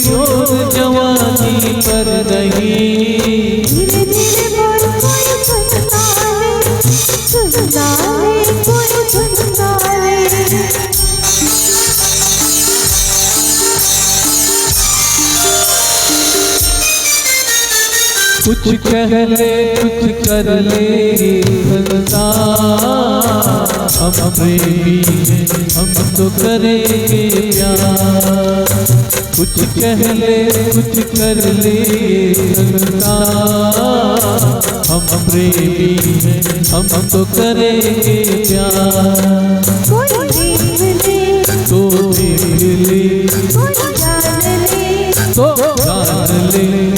जवानी कर नहीं कुछ कह ले कुछ कर ले हम प्रेमी हम तो करेंगे प्यार। कुछ कह ले कुछ कर ले हम प्रेमी हम तो करेंगे प्यार। कोई देख ले तो देख ले कोई जान ले। तो जान ले।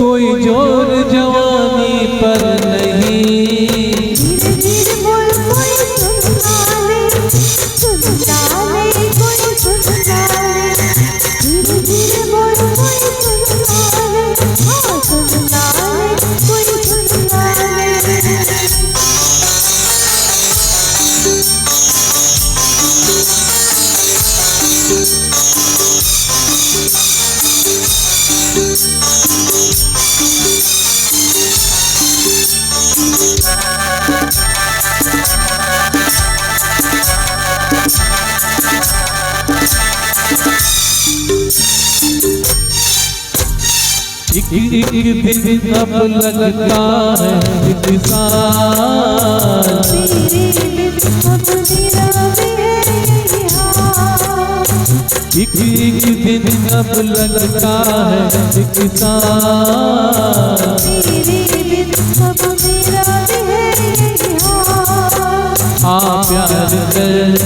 पता नहीं कोई ज़ोर एक दिन अब लगता है है हाल एक एक दिन अब लगता है। भी है आ प्यार कर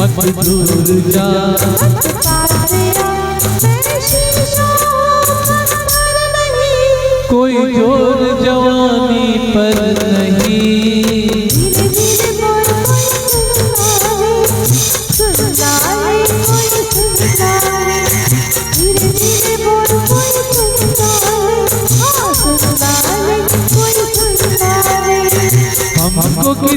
मत दूर जा।